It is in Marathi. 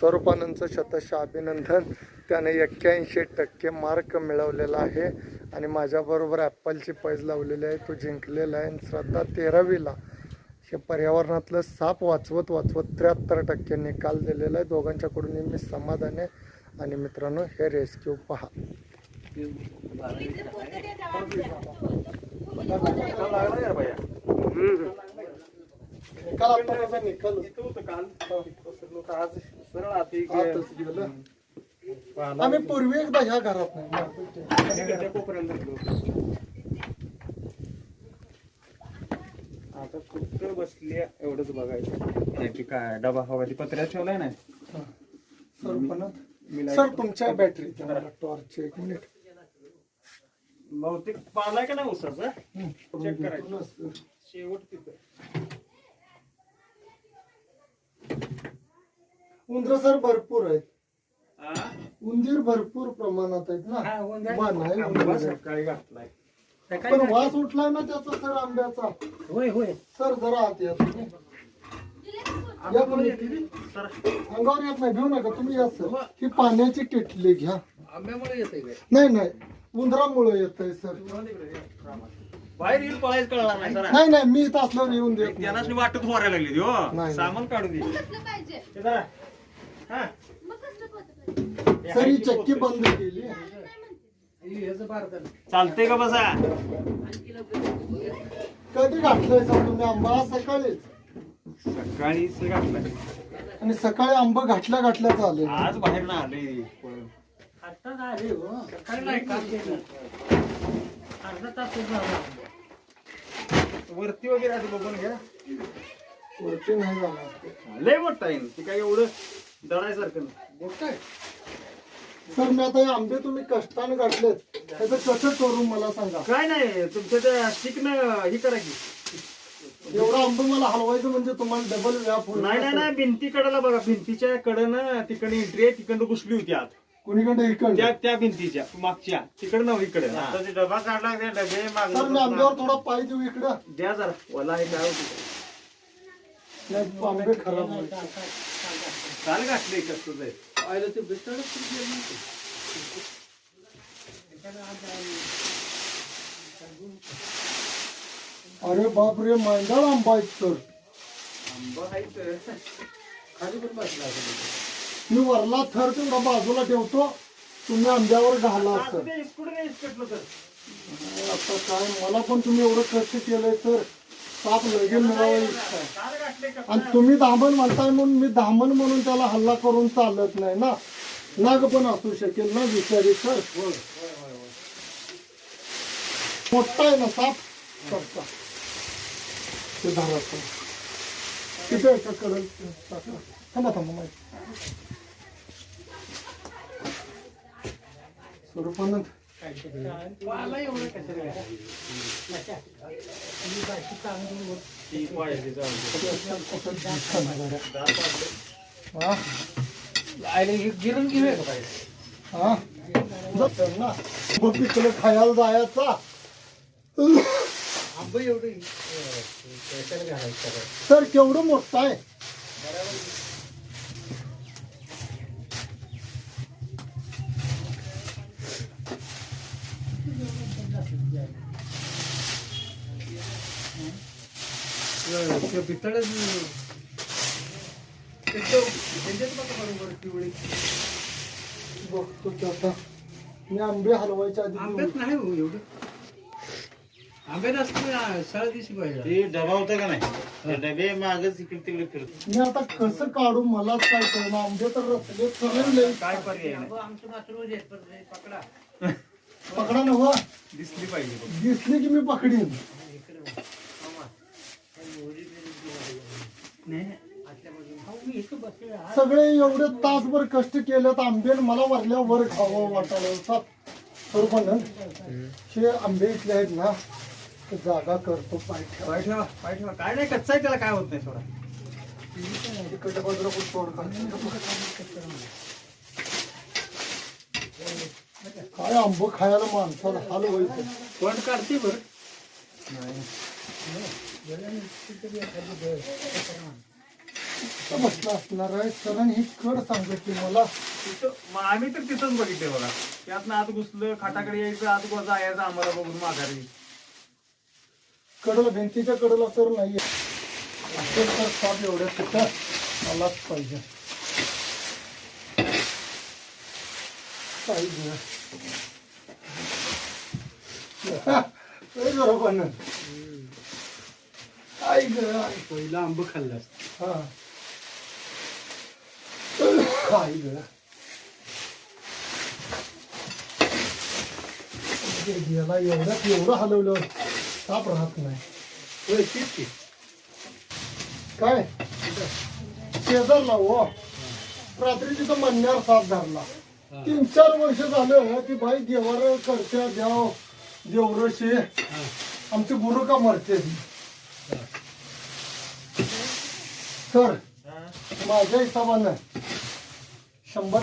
स्वरूपानंदचं शतश अभिनंदन. त्याने एक्क्याऐंशी टक्के मार्क मिळवलेला आहे. आणि माझ्याबरोबर ॲपलची पैज लावलेली आहे. तो जिंकलेला आहे. आणि श्रद्धा तेरावीला हे पर्यावरणातलं साप वाचवत वाचवत त्र्याहत्तर टक्के निकाल दिलेला आहे. दोघांच्याकडून मी समाधान आहे. आणि मित्रांनो हे रेस्क्यू पहा. निकाल निकाल आतच गेलं आम्ही पूर्वी एकदा ह्या घरात नाही. आता कुठं बसली एवढंच बघायचं. याची काय डबा हवा ती पत्र्यात ठेवलाय ना सरपण सर तुमच्या बॅटरी टॉर्च एक मिनिट बहुतेक पालाय का नाही उसाचा चेक करायचं. शेवट तिथं. उंदर सर भरपूर आहेत. हा? उंदीर भरपूर प्रमाणात आहेत ना. वा, नाही आंबा उंदीर. सकाळी घातलाय. पण वास उठलाय ना त्याचा सर आंब्याचा. होय होय. सर जरा आत या तुम्ही. या तुम्ही. अंगावर येत नाही घेऊ नका तुम्ही या सर. ही. पाण्याची किटली घ्या. आंब्यामुळे येते काय? नाही नाही. उंदरामुळे येत आहे सर बाहेर येईल पळायचं कळणार नाही सर. नाही नाही मी इथं असल्यावर येऊन देत. नाही. वाटत मारायला लागली हो. नाही. सामान काढू दे. पाहिजे. जरा. हा. मग कसलं पोतं पाहिजे सर ही चक्की बंद केली. चालतंय का बसा? कधी घातलंय सर तुम्ही? आंबा सकाळीच. सकाळीच घातलाय. आणि सकाळी आंबा घातल्या घातल्याच आले आज बाहेर ना आले. पळून. वरती वगैरे असं बघून घ्या. वरती नाही जाणार. लय मोठा आहे. ते काय एवढं दडायसारखं नाही. सर मी आता हे आंबे तुम्ही कष्टाने घातलेत. त्याचं कसं करू मला सांगा? काय नाही तुमच्या त्या स्टिकनं ही करा की. एवढं आंबे मला हलवायचं म्हणजे तुम्हाला डबल व्याप होईल नाही नाही नाही भिंती कडेला बघा. भिंतीच्या कडनं तिकडे एंट्री आहे तिकडं घुसली होती आत. कुणीकडे इकडे त्या त्या भिंतीच्या मागच्या. तिकडे नव इकडे. आता ते डबा काढला ते डबे सर मी आंब्यावर थोडा पाय देऊ इकडं. द्या जरा. वला आहे काय होती? नाही आंबे खराब होईल. काल घातले कसं जाईल अरे बाप रे मैदान आंबा आहेत सर. आंबा आहे तर. खाली पण बसला मी वरला थर तेवढा बाजूला ठेवतो तुम्ही आंब्यावर घाला ते तर आता काय मला पण तुम्ही एवढं कष्ट केलंय सर. साप लगेच मिळावा इच्छा आहे. आणि तुम्ही दामन म्हणताय म्हणून मी दामन म्हणून त्याला हल्ला करून चालत नाही ना? नाग पण असू शकेल ना विचारी सर मोठा आहे ना साप? करता. ते धरा किती एका कडल थांबा थांबा माहिती. स्वरूपानंद. ती पायाची जाऊन. हा हा जातं ना मग तिकडे खायला जायचा सर केवढं मोठं आहे बघतो ते आता. मी आंबे हलवायच्या आधी आंब्यात नाही हो एवढं. आंब्यात असतं सळ दिवशी पाहिजे. ते डबा होता का नाही? ते डबे मागच इकडे तिकडे फिरत मी आता कसं काढू मलाच काय कळणार? आंबे तर रचले सगळे काय पर्याय नाही. आमचं मात्र ते पकडा पकडा नव्हा दिसली पाहिजे. दिसली की मी पकडीन. मी इथं बसले सगळे एवढे तासभर कष्ट केलेत आंबे आणि मला वरल्या वर खावं वाटायला. होता पण हे आंबे इथले आहेत ना ते जागा करतो पाय ठेवा. पाय ठेवा पाय ठेवा. काय नाही कच्चा आहे त्याला काय होत नाही सोडा. इकडच्या बाजूला तोड काढ. काय आंब खायला माणसाला हाल व्हायचं. पण काढते बरं. बसला असणार आहे. कारण ही कड सांगितली मला. तिथं मग आम्ही तर तिथंच बघितले बघा. त्यातनं आत घुसलं खाटाकडे यायचं आत गोजा यायचं आम्हाला बघून माघारी. कडला भिंतीच्या कडला तर नाहीये. असेल तर साप एवढ्या तिथं आलाच पाहिजे पाहिजे बरोबर ना आई ग आई पहिला आंब खाल्लास हा. आई ग. याला एवढ्यात एवढं हलवलं साप राहत नाही. काय? शेजारला हो. रात्री तिथं म्हणण्यावर साप धरला. तीन चार वर्ष झालं ती बाई देवार करत्या द्याव देवरशी. आमची गुरु का मरते. सर माझ्या हिशोबानं शंभर